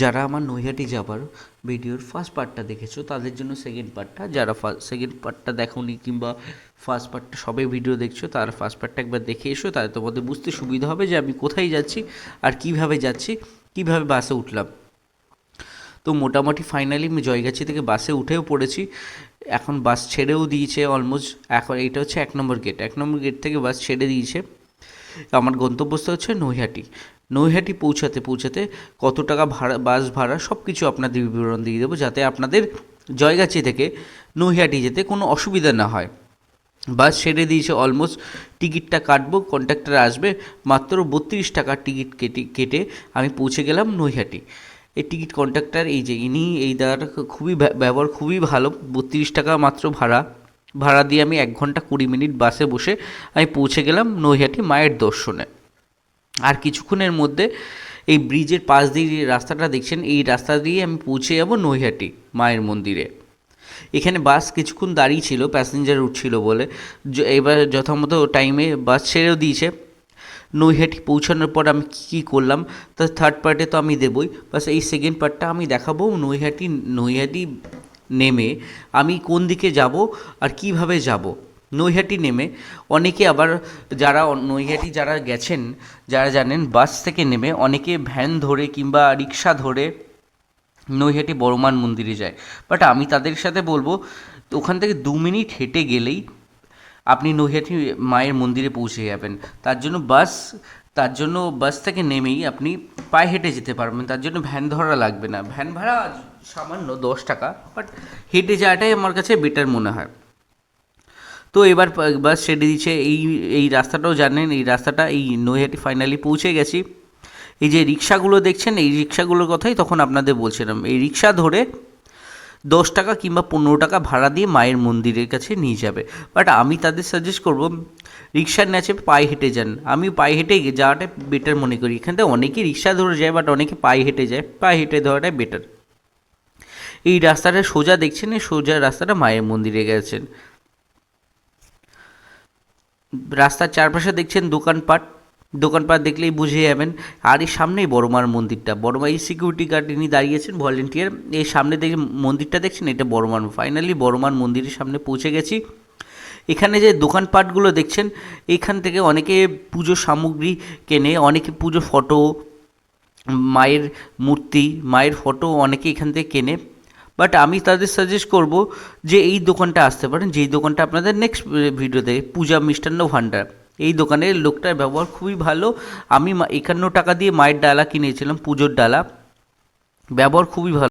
যারা আমার নৈহাটি যাবার ভিডিওর ফার্স্ট পার্টটা দেখেছ, তাদের জন্য সেকেন্ড পার্টটা যারা ফার্স্ট সেকেন্ড পার্টটা দেখোনি কিংবা ফার্স্ট পার্টটা সবে ভিডিও দেখছ, তারা ফার্স্ট পার্টটা একবার দেখে এসো, তাহলে তোমাদের বুঝতে সুবিধা হবে যে আমি কোথায় যাচ্ছি আর কীভাবে যাচ্ছি, কীভাবে বাসে উঠলাম। তো মোটামুটি ফাইনালি আমি জয়গাছি থেকে বাসে উঠেও পড়েছি। এখন বাস ছেড়েও দিয়েছে অলমোস্ট এখন এইটা হচ্ছে এক নম্বর গেট এক নম্বর গেট থেকে বাস ছেড়ে দিয়েছে। আমার গন্তব্যস্থল হচ্ছে নৈহাটি। নৈহাটি পৌঁছাতে পৌঁছাতে কত টাকা ভাড়া, বাস ভাড়া সব কিছু আপনাদের বিবরণ দিয়ে দেবো যাতে আপনাদের জয়গাছি থেকে নৈহাটি যেতে কোনো অসুবিধা না হয়। বাস ছেড়ে দিয়েছে অলমোস্ট টিকিটটা কাটবো কন্ট্রাক্টর আসবে, মাত্র বত্রিশ টাকার টিকিট কেটে কেটে আমি পৌঁছে গেলাম নৈহাটি। এই টিকিট কন্ট্রাক্টর এই যে ইনি, এই দাদাটা খুবই ব্যা- ব্যবহার খুবই ভালো, বত্রিশ টাকা মাত্র ভাড়া। ভাড়া দিয়ে আমি এক ঘণ্টা কুড়ি মিনিট বাসে বসে আমি পৌঁছে গেলাম নৈহাটি মায়ের দর্শনে। আর কিছুক্ষণের মধ্যে এই ব্রিজের পাশ দিয়ে যে রাস্তাটা দেখছেন, এই রাস্তা দিয়ে আমি পৌঁছে যাব নৈহাটি মায়ের মন্দিরে। এখানে বাস কিছুক্ষণ দাঁড়িয়ে ছিল প্যাসেঞ্জার উঠছিল বলে। এবার যথামতো টাইমে বাস ছেড়েও দিয়েছে। নৈহাটি পৌঁছানোর পর আমি কী কী করলাম, তার থার্ড পার্টে তো আমি দেবই। বাস এই সেকেন্ড পার্টটা আমি দেখাবো নৈহাটি নৈহাটি নেমে আমি কোন দিকে যাব আর কীভাবে যাব। নৈহাটি নেমে। অনেকে আবার যারা নৈহাটি যারা গেছেন, যারা জানেন, বাস থেকে নেমে অনেকে ভ্যান ধরে কিংবা রিক্সা ধরে নৈহাটি বড়মান মন্দিরে যায়। বাট আমি তাদের সাথে বলব, ওখান থেকে দু মিনিট হেঁটে গেলেই আপনি নৈহাটি মায়ের মন্দিরে পৌঁছে যাবেন। তার জন্য বাস, তার জন্য বাস থেকে নেমেই আপনি পায়ে হেঁটে যেতে পারবেন। তার জন্য ভ্যান ধরা লাগবে না। ভ্যান ভাড়া সামান্য দশ টাকা, বাট হেঁটে যাওয়াটাই আমার কাছে বেটার মনে হয়। তো এবার বাস ছেড়ে দিচ্ছে, এই এই রাস্তাটাও জানেন, এই রাস্তাটা, এই নৈহাটি ফাইনালি পৌঁছে গেছি। এই যে রিক্সাগুলো দেখছেন, এই রিক্সাগুলোর কথাই তখন আপনাদের বলছিলাম। এই রিক্সা ধরে দশ টাকা কিংবা পনেরো টাকা ভাড়া দিয়ে মায়ের মন্দিরের কাছে নিয়ে যাবে। বাট আমি তাদের সাজেস্ট করব, রিক্সার ন্যাচে পায়ে হেঁটে যান। আমি পায়ে হেঁটে যাওয়াটা বেটার মনে করি। এখান থেকে অনেকে রিক্সা ধরে যায় বাট অনেকে পায়ে হেঁটে যায়। পায়ে হেঁটে যাওয়াটাই বেটার এই রাস্তাটা সোজা দেখছেন, এই সোজা রাস্তাটা মায়ের মন্দিরে গেছেন। রাস্তার চারপাশে দেখছেন দোকানপাট। দোকানপাট দেখলেই বুঝে যাবেন, আর এই সামনেই বড়মার মন্দিরটা। বড়মা এই সিকিউরিটি গার্ড ইনি দাঁড়িয়েছেন ভলেন্টিয়ার এই সামনে দেখে মন্দিরটা দেখছেন, এটা বড়মার। ফাইনালি বড়মার মন্দিরের সামনে পৌঁছে গেছি। এখানে যে দোকানপাটগুলো দেখছেন, এখান থেকে অনেকে পুজো সামগ্রী কেনে, অনেকে পুজো ফটো, মায়ের মূর্তি, মায়ের ফটো অনেকে এখান থেকে কেনে। বাট আমি তাদের সাজেস্ট করব যে এই দোকানটা আসতে পারেন, যেই দোকানটা আপনাদের নেক্সট ভিডিওতে পূজা মিষ্টান্ন ভাণ্ডার। এই দোকানের লোকটার ব্যবহার খুবই ভালো। আমি একান্ন টাকা দিয়ে মায়ের ডালা কিনেছিলাম, পুজোর ডালা। ব্যবহার খুবই ভালো।